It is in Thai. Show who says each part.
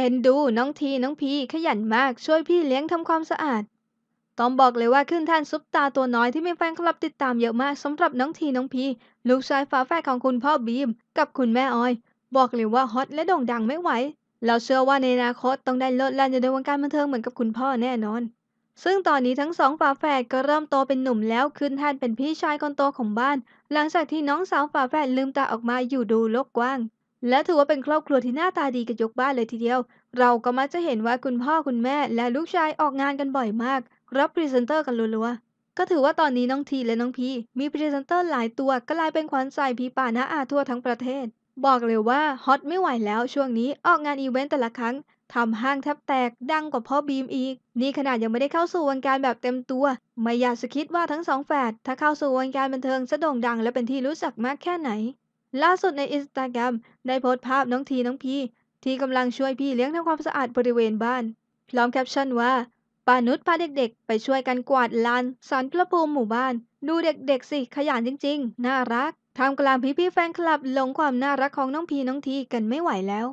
Speaker 1: เอ็นดูน้องทีน้องพีขยันมากช่วยพี่เลี้ยงทำความสะอาด ต้องบอกเลยว่าขึ้นท่านซุปตาตัวน้อยที่มีแฟนคลับติดตามเยอะมากสำหรับน้องทีน้องพีลูกชายฝาแฝดของคุณพ่อบีม กับคุณแม่ออย บอกเลยว่าฮอตและโด่งดังไม่ไหวเราเชื่อว่าในอนาคตต้องได้โลดแล่นอยู่ในวงการบันเทิงเหมือนกับคุณพ่อแน่นอน ซึ่งตอนนี้ทั้งสองฝาแฝดก็เริ่มโตเป็นหนุ่มแล้วขึ้นแท่นเป็นพี่ชายคนโตของบ้าน หลังจากที่น้องสาวฝาแฝดลืมตาออกมาอยู่ดูโลกกว้าง และถือว่าเป็นครอบครัวที่หน้าตาดีกันยกบ้านเลยทีเดียว เราก็มักจะเห็นว่าคุณพ่อคุณแม่และลูกชายออกงานกันบ่อยมาก รับพรีเซนเตอร์กันรัวๆ ก็ถือว่าตอนนี้น้องทีและน้องพีมีพรีเซนเตอร์หลายตัวกลายเป็นขวัญใจพีป่าน้าอาทั่วทั้งประเทศ บอกเลยว่าฮอตไม่ไหวแล้วช่วงนี้ออกงานอีเวนต์แต่ละครั้งทำห้างแทบแตกดังกว่าพ่อบีมอีก นี่ขนาดยังไม่ได้เข้าสู่วงการแบบเต็มตัว ไม่อยากจะคิดว่าทั้งสองแฝดถ้าเข้าสู่วงการบันเทิงจะโด่งดังและเป็นที่รู้จักมากแค่ไหน ล่าสุดในอินสตาแกรมได้โพสต์ภาพน้องทีน้องพีที่กำลังช่วยพี่เลี้ยงทำความสะอาดบริเวณบ้าน พร้อมแคปชั่นว่าป้านุชพาเด็กๆ ไปช่วยกันกวาดลานสอนกระภูมิหมู่บ้าน ดูเด็กๆ สิขยันจริง ๆ น่ารักทำกลางพี่ๆแฟนคลับหลงความน่ารักของน้องพีน้องทีกันไม่ไหวแล้ว